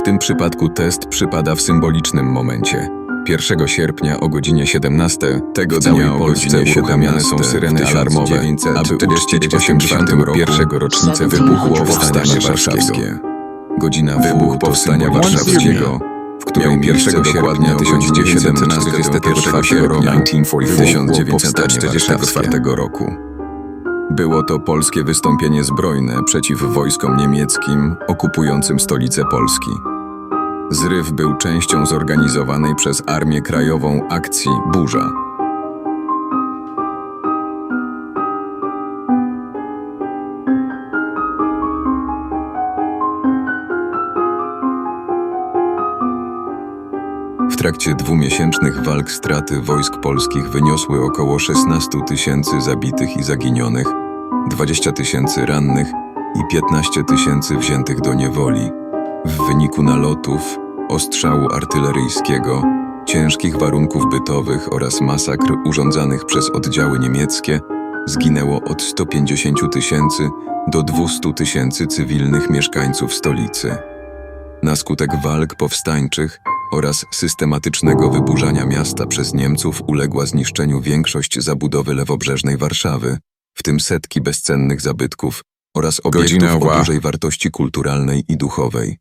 W tym przypadku test przypada w symbolicznym momencie. 1 sierpnia o godzinie 17 tego dnia o godzinie 17 są 17 syreny alarmowe, aby 1944 uczcić 81. rocznicę wybuchu Powstania Warszawskiego. Godzina wybuchu Powstania Warszawskiego, w której Miał 1 miejsce sierpnia dokładnie o godzinie 1941 sierpnia roku 1944 1944 roku. Było to polskie wystąpienie zbrojne przeciw wojskom niemieckim okupującym stolicę Polski. Zryw był częścią zorganizowanej przez Armię Krajową akcji Burza. W trakcie dwumiesięcznych walk straty wojsk polskich wyniosły około 16 tysięcy zabitych i zaginionych, 20 tysięcy rannych i 15 tysięcy wziętych do niewoli. W wyniku nalotów, ostrzału artyleryjskiego, ciężkich warunków bytowych oraz masakr urządzanych przez oddziały niemieckie zginęło od 150 tysięcy do 200 tysięcy cywilnych mieszkańców stolicy. Na skutek walk powstańczych oraz systematycznego wyburzania miasta przez Niemców uległa zniszczeniu większość zabudowy lewobrzeżnej Warszawy, w tym setki bezcennych zabytków oraz obiektów Godzina o dużej wartości kulturalnej i duchowej.